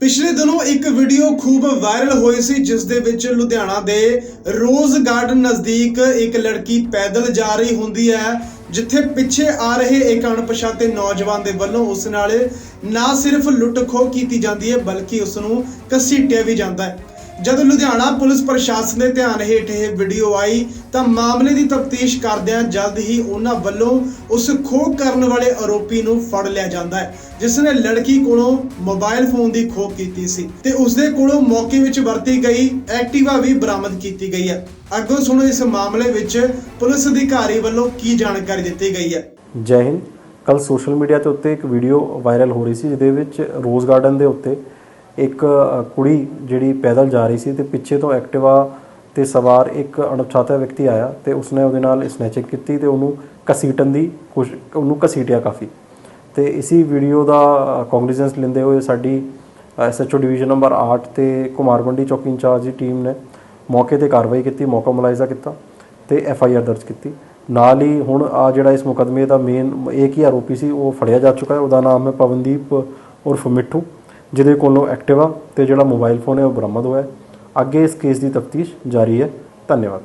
ਪਿਛਲੇ ਦਿਨੋਂ ਇੱਕ ਵੀਡੀਓ ਖੂਬ ਵਾਇਰਲ ਹੋਈ ਸੀ, ਜਿਸ ਦੇ ਵਿੱਚ ਲੁਧਿਆਣਾ ਦੇ ਰੋਜ਼ ਗਾਰਡਨ ਨਜ਼ਦੀਕ ਇੱਕ ਲੜਕੀ ਪੈਦਲ ਜਾ ਰਹੀ ਹੁੰਦੀ ਹੈ, ਜਿੱਥੇ ਪਿੱਛੇ ਆ ਰਹੇ ਇੱਕ ਅਣਪਛਾਤੇ ਨੌਜਵਾਨ ਦੇ ਵੱਲੋਂ ਉਸ ਨਾਲ ਨਾ ਸਿਰਫ ਲੁੱਟ ਖੋਹ ਕੀਤੀ ਜਾਂਦੀ ਹੈ, ਬਲਕਿ ਉਸ ਨੂੰ ਘਸੀਟਿਆ ਵੀ ਜਾਂਦਾ ਹੈ। ਜਦ ਲੁਧਿਆਣਾ ਪੁਲਿਸ ਪ੍ਰਸ਼ਾਸਨ ਦੇ ਧਿਆਨ ਹੇਠ ਇਹ ਵੀਡੀਓ ਆਈ ਤਾਂ ਮਾਮਲੇ ਦੀ ਤਫਤੀਸ਼ ਕਰਦਿਆਂ ਜਲਦ ਹੀ ਉਹਨਾਂ ਵੱਲੋਂ ਉਸ ਖੋਹ ਕਰਨ ਵਾਲੇ ਆਰੋਪੀ ਨੂੰ ਫੜ ਲਿਆ ਜਾਂਦਾ ਹੈ, ਜਿਸ ਨੇ ਲੜਕੀ ਕੋਲੋਂ ਮੋਬਾਈਲ ਫੋਨ ਦੀ ਖੋਹ ਕੀਤੀ ਸੀ ਤੇ ਉਸ ਦੇ ਕੋਲੋਂ ਮੌਕੇ ਵਿੱਚ ਵਰਤੀ ਗਈ ਐਕਟਿਵਾ ਵੀ ਬਰਾਮਦ ਕੀਤੀ ਗਈ ਹੈ। ਅੱਗੋਂ ਸੁਣੋ ਇਸ ਮਾਮਲੇ ਵਿੱਚ ਪੁਲਿਸ ਅਧਿਕਾਰੀ ਵੱਲੋਂ ਕੀ ਜਾਣਕਾਰੀ ਦਿੱਤੀ ਗਈ ਹੈ। ਜੈ ਹਿੰਦ। ਕੱਲ ਸੋਸ਼ਲ ਮੀਡੀਆ ਤੇ ਉੱਤੇ ਇੱਕ ਵੀਡੀਓ ਵਾਇਰਲ ਹੋ ਰਹੀ ਸੀ, ਜਿਹਦੇ ਵਿੱਚ ਰੋਜ਼ ਗਾਰਡਨ ਦੇ ਉੱਤੇ ਇੱਕ ਕੁੜੀ ਜਿਹੜੀ ਪੈਦਲ ਜਾ ਰਹੀ ਸੀ ਤੇ ਪਿੱਛੇ ਤੋਂ ਐਕਟਿਵਾ ਤੇ ਸਵਾਰ ਇੱਕ ਅਣਪਛਾਤਾ ਵਿਅਕਤੀ ਆਇਆ ਤੇ ਉਸਨੇ ਉਹਦੇ ਨਾਲ ਸਨੈਚਿੰਗ ਕੀਤੀ ਤੇ ਉਹਨੂੰ ਘਸੀਟਣ ਦੀ ਕੋਸ਼ਿਸ਼ ਉਹਨੂੰ ਘਸੀਟਿਆ ਕਾਫੀ। ਤੇ ਇਸੀ ਵੀਡੀਓ ਦਾ ਕੌਗਨੀਜ਼ੈਂਸ ਲੈਂਦੇ ਹੋਏ ਸਾਡੀ ਐਸਐਚਓ ਡਿਵੀਜ਼ਨ ਨੰਬਰ 8 ਤੇ ਕੁਮਾਰਵੰਡੀ ਚੌਕੀ ਇੰਚਾਰਜ ਦੀ ਟੀਮ ਨੇ ਮੌਕੇ ਤੇ ਕਾਰਵਾਈ ਕੀਤੀ, ਮੌਕਾ ਮੁਲਾਇਜ਼ਾ ਕੀਤਾ ਤੇ ਐਫ ਆਈ ਆਰ ਦਰਜ ਕੀਤੀ। ਨਾਲ ਹੀ ਹੁਣ ਆ ਜਿਹੜਾ ਇਸ ਮੁਕਦਮੇ ਦਾ ਮੇਨ ਇੱਕ ਹੀ ਆਰੋਪੀ ਸੀ, ਉਹ ਫੜਿਆ ਜਾ ਚੁੱਕਾ ਹੈ। ਉਹਦਾ ਨਾਮ ਹੈ ਪਵਨਦੀਪ ਉਰਫ ਮਿੱਠੂ। ਜਿਹਦੇ ਕੋਲੋਂ ਐਕਟਿਵਾ ਤੇ ਜਿਹੜਾ ਮੋਬਾਈਲ ਫੋਨ ਹੈ ਉਹ ਬਰਾਮਦ ਹੋਇਆ ਅੱਗੇ ਇਸ ਕੇਸ ਦੀ ਤਫਤੀਸ਼ ਜਾਰੀ ਹੈ। ਧੰਨਵਾਦ।